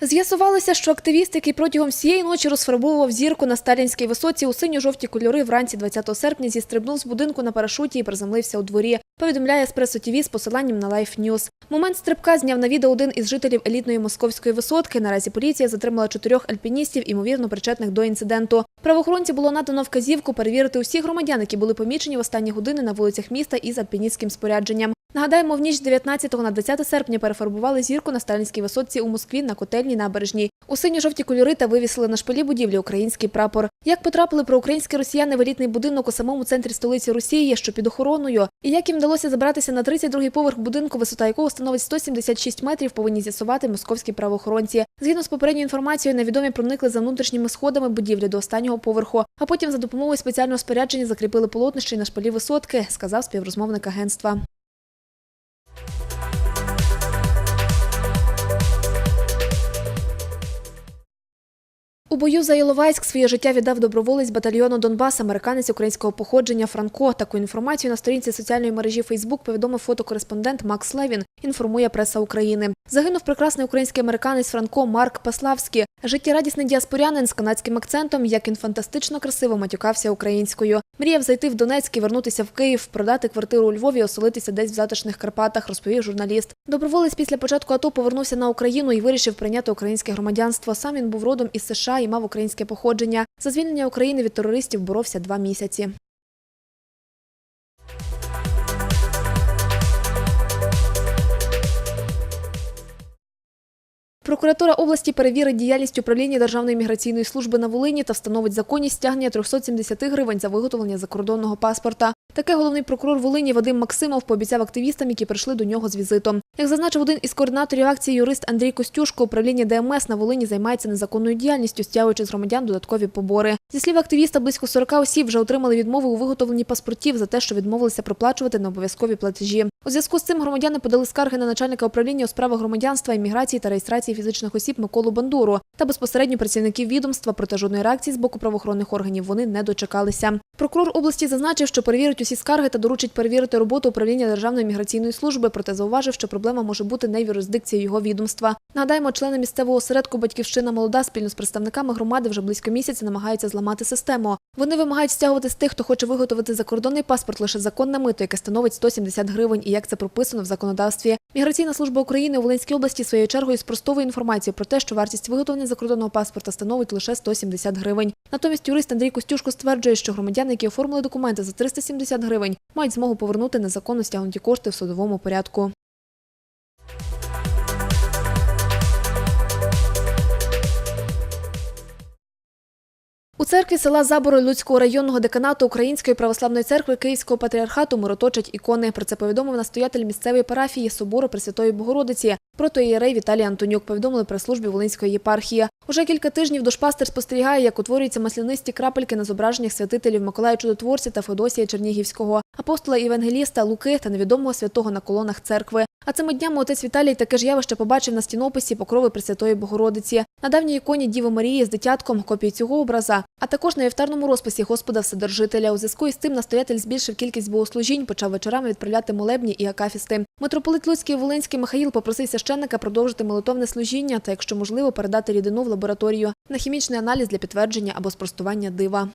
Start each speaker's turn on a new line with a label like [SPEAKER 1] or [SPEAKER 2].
[SPEAKER 1] З'ясувалося, що активіст, який протягом всієї ночі розфарбовував зірку на сталінській висоці у синьо-жовті кольори, вранці 20 серпня зістрибнув з будинку на парашуті і приземлився у дворі. Повідомляє Еспресо ТІВІ з посиланням на Life News. Момент стрибка зняв на відео один із жителів елітної московської висотки. Наразі поліція затримала чотирьох альпіністів, імовірно причетних до інциденту. Правоохоронці було надано вказівку перевірити усіх громадян, які були помічені в останні години на вулицях міста із альпіністським спорядженням. Нагадаємо, в ніч з 19 на 20 серпня перефарбували зірку на сталінській висотці у Москві на котельній набережній. У синьо-жовті кольори та вивісили на шпилі будівлі український прапор. Як потрапили проукраїнські росіяни в елітний будинок у самому центрі столиці Росії, що під охороною, і як їм вдалося забратися на 32-й поверх будинку, висота якого становить 176 метрів, повинні з'ясувати московські правоохоронці. Згідно з попередньою інформацією, невідомі проникли за внутрішніми сходами будівлі до останнього поверху, а потім за допомогою спеціального спорядження закріпили полотнище на шпилі висотки, сказав співрозмовник агентства. У бою за Іловайськ своє життя віддав доброволець батальйону Донбас, американець українського походження Франко. Таку інформацію на сторінці соціальної мережі Фейсбук повідомив фотокореспондент Макс Левін. Інформує преса України. Загинув прекрасний український американець Франко Марк Паславський. Життєрадісний діаспорянин з канадським акцентом, як він фантастично красиво матюкався українською. Мріяв зайти в Донецьк і вернутися в Київ, продати квартиру у Львові, оселитися десь в затишних Карпатах, розповів журналіст. Доброволець після початку АТО повернувся на Україну і вирішив прийняти українське громадянство. Сам він був родом із США і мав українське походження. За звільнення України від терористів боровся два місяці. Прокуратура області перевірить діяльність управління Державної міграційної служби на Волині та встановить законність стягнення 370 гривень за виготовлення закордонного паспорта. Таке головний прокурор Волині Вадим Максимов пообіцяв активістам, які прийшли до нього з візитом. Як зазначив один із координаторів акції юрист Андрій Костюшко, управління ДМС на Волині займається незаконною діяльністю, стягуючи з громадян додаткові побори. Зі слів активіста, близько 40 осіб вже отримали відмови у виготовленні паспортів за те, що відмовилися проплачувати необов'язкові платежі. У зв'язку з цим громадяни подали скарги на начальника управління у справах громадянства, імміграції та реєстрації фізичних осіб Миколу Бандуру та безпосередньо працівників відомства. Проте жодної реакції з боку правоохоронних органів вони не дочекалися. Прокурор області зазначив, що перевірить усі скарги та доручить перевірити роботу управління Державної міграційної служби. Проте зауважив, що проблема може бути не в юрисдикції його відомства. Нагадаємо, члени місцевого осередку Батьківщина молода спільно з представниками громади вже близько місяця намагаються зламати систему. Вони вимагають стягувати з тих, хто хоче виготовити закордонний паспорт лише законне мито, яке становить 170 гривень, і як це прописано в законодавстві. Міграційна служба України у Волинській області своєю чергою спростовує інформацію про те, що вартість виготовлення закордонного паспорта становить лише 170 гривень. Натомість юрист Андрій Костюшко стверджує, що громадяни, які оформили документи за 370 гривень, мають змогу повернути незаконно стягнуті кошти в судовому порядку. Церкві села Забори Луцького районного деканату Української православної церкви Київського патріархату мироточать ікони. Про це повідомив настоятель місцевої парафії Собору Пресвятої Богородиці. Протоієрей Віталій Антонюк повідомили прес-службі Волинської єпархії. Уже кілька тижнів душпастер спостерігає, як утворюються маслянисті крапельки на зображеннях святителів Миколая Чудотворця та Феодосія Чернігівського, апостола Євангеліста Луки та невідомого святого на колонах церкви. А цими днями отець Віталій таке ж явище побачив на стінописі покрови Пресвятої Богородиці. На давній іконі Діви Марії з дитятком копії цього образа, а також на вівтарному розписі Господа Вседержителя. У зв'язку із тим настоятель збільшив кількість богослужінь, почав вечорами відправляти молебні і акафісти. Митрополит Луцький Волинський Михаїл попросив священника продовжити молитовне служіння та, якщо можливо, передати рідину в лабораторію на хімічний аналіз для підтвердження або спростування дива.